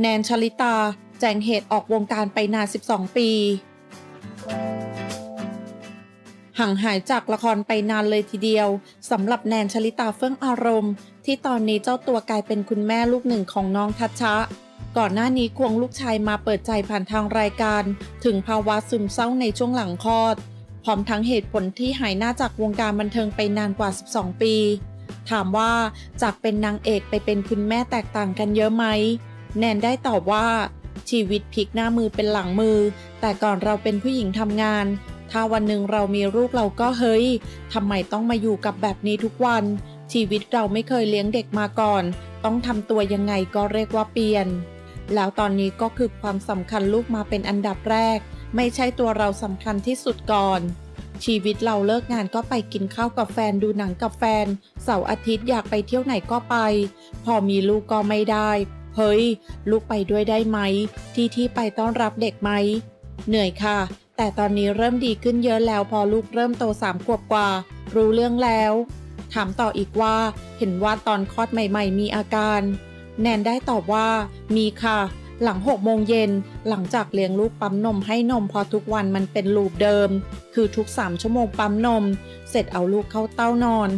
แนนชลิตา แจงเหตุออกวงการไปนาน 12 ปี ห่างหายจากละครไปนานเลยทีเดียวสำหรับแนนชลิตาเฟื่องอารมณ์ ที่ตอนนี้เจ้าตัวกลายเป็นคุณแม่ลูกหนึ่งของน้องทัชชะ ก่อนหน้านี้ควงลูกชายมาเปิดใจผ่านทางรายการ ถึงภาวะซึมเศร้าในช่วงหลังคลอด พร้อมทั้งเหตุผลที่หายหน้าจากวงการบันเทิงไปนานกว่า 12 ปี ถามว่าจากเป็นนางเอกไปเป็นคุณแม่แตกต่างกันเยอะไหม แนนได้ตอบว่าชีวิตพลิกหน้ามือเป็นหลังมือ แต่ก่อนเราเป็นผู้หญิงทำงาน ถ้าวันหนึ่งเรามีลูกเราก็เฮ้ยทำไมต้องมาอยู่กับแบบนี้ทุกวัน ชีวิตเราไม่เคยเลี้ยงเด็กมาก่อน ต้องทำตัวยังไงก็เรียกว่าเปลี่ยน แล้วตอนนี้ก็คือความสำคัญลูกมาเป็นอันดับแรก ไม่ใช่ตัวเราสำคัญที่สุดก่อน ชีวิตเราเลิกงานก็ไปกินข้าวกับแฟนดูหนังกับแฟน เสาร์อาทิตย์อยากไปเที่ยวไหนก็ไป พอมีลูกก็ไม่ได้ เฮ้ย ลูกไปด้วยได้ไหม ที่ที่ไปต้อนรับเด็กไหม เหนื่อยค่ะ แต่ตอนนี้เริ่มดีขึ้นเยอะแล้วพอลูกเริ่มโตสามขวบกว่า รู้เรื่องแล้ว ถามต่ออีกว่า เห็นว่าตอนคลอดใหม่ ๆ มีอาการ แนนได้ตอบว่า มีค่ะ หลัง6โมงเย็นหลังจากเลี้ยงลูกปั๊มนมให้นมพอทุกวันมันเป็นลูปเดิม คือทุก 3 ชั่วโมงปั๊มนม เสร็จเอาลูกเข้าเต้านอน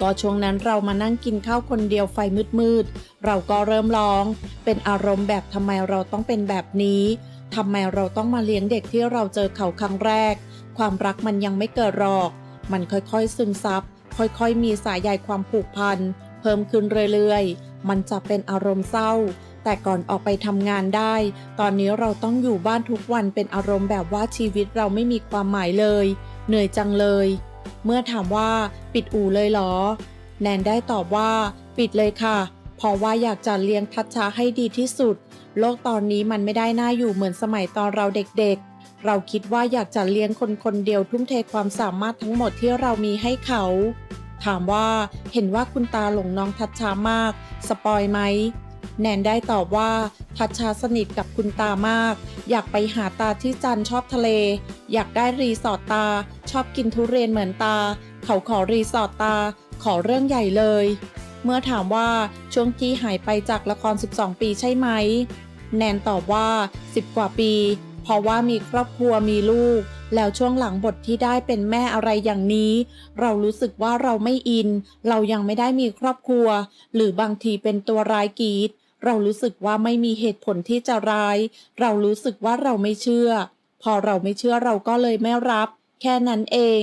ก็ช่วงนั้นเรามานั่งกินข้าวคนเดียวไฟมืดๆเราก็เริ่มร้อง เป็นอารมณ์แบบทำไมเราต้องเป็นแบบนี้ทำไมเราต้องมาเลี้ยงเด็กที่เราเจอเขาครั้งแรก ความรักมันยังไม่เกิดหรอก มันค่อยๆซึมซับค่อยๆ มีสายใยความผูกพัน เพิ่มขึ้นเรื่อยๆ มันจะเป็นอารมณ์เศร้า แต่ก่อนออกไปทำงานได้ ตอนนี้เราต้องอยู่บ้านทุกวันเป็นอารมณ์แบบว่าชีวิตเราไม่มีความหมายเลย เหนื่อยจังเลย เมื่อถามว่าปิดอู่เลยเหรอ แนนได้ตอบว่า ปิดเลยค่ะ เพราะว่าอยากจะเลี้ยงทัชชาให้ดีที่สุด โลกตอนนี้มันไม่ได้น่าอยู่เหมือนสมัยตอนเราเด็กๆ เราคิดว่าอยากจะเลี้ยงคนคนเดียวทุ่มเทความสามารถทั้งหมดที่เรามีให้เขาถามว่าเห็นว่าคุณตาหลงน้องทัชชามาก สปอยไหม แนนได้ตอบว่าทัชชาสนิทกับคุณตามาก อยากไปหาตาที่จันชอบทะเล อยากได้รีสอร์ทตา ชอบกินทุเรียนเหมือนตา เขาขอรีสอร์ทตา ขอเรื่องใหญ่เลย เมื่อถามว่าช่วงที่หายไปจากละคร 12 ปีใช่ไหม แนนตอบว่า 10 กว่าปี เพราะว่ามีครอบครัวมีลูก แล้วช่วงหลังบทที่ได้เป็นแม่อะไรอย่างนี้ เรารู้สึกว่าเราไม่อิน เรายังไม่ได้มีครอบครัว หรือบางทีเป็นตัวร้ายกีด เรารู้สึกว่าไม่มีเหตุผลที่จะร้าย เรารู้สึกว่าเราไม่เชื่อ พอเราไม่เชื่อเราก็เลยไม่รับ แค่นั้นเอง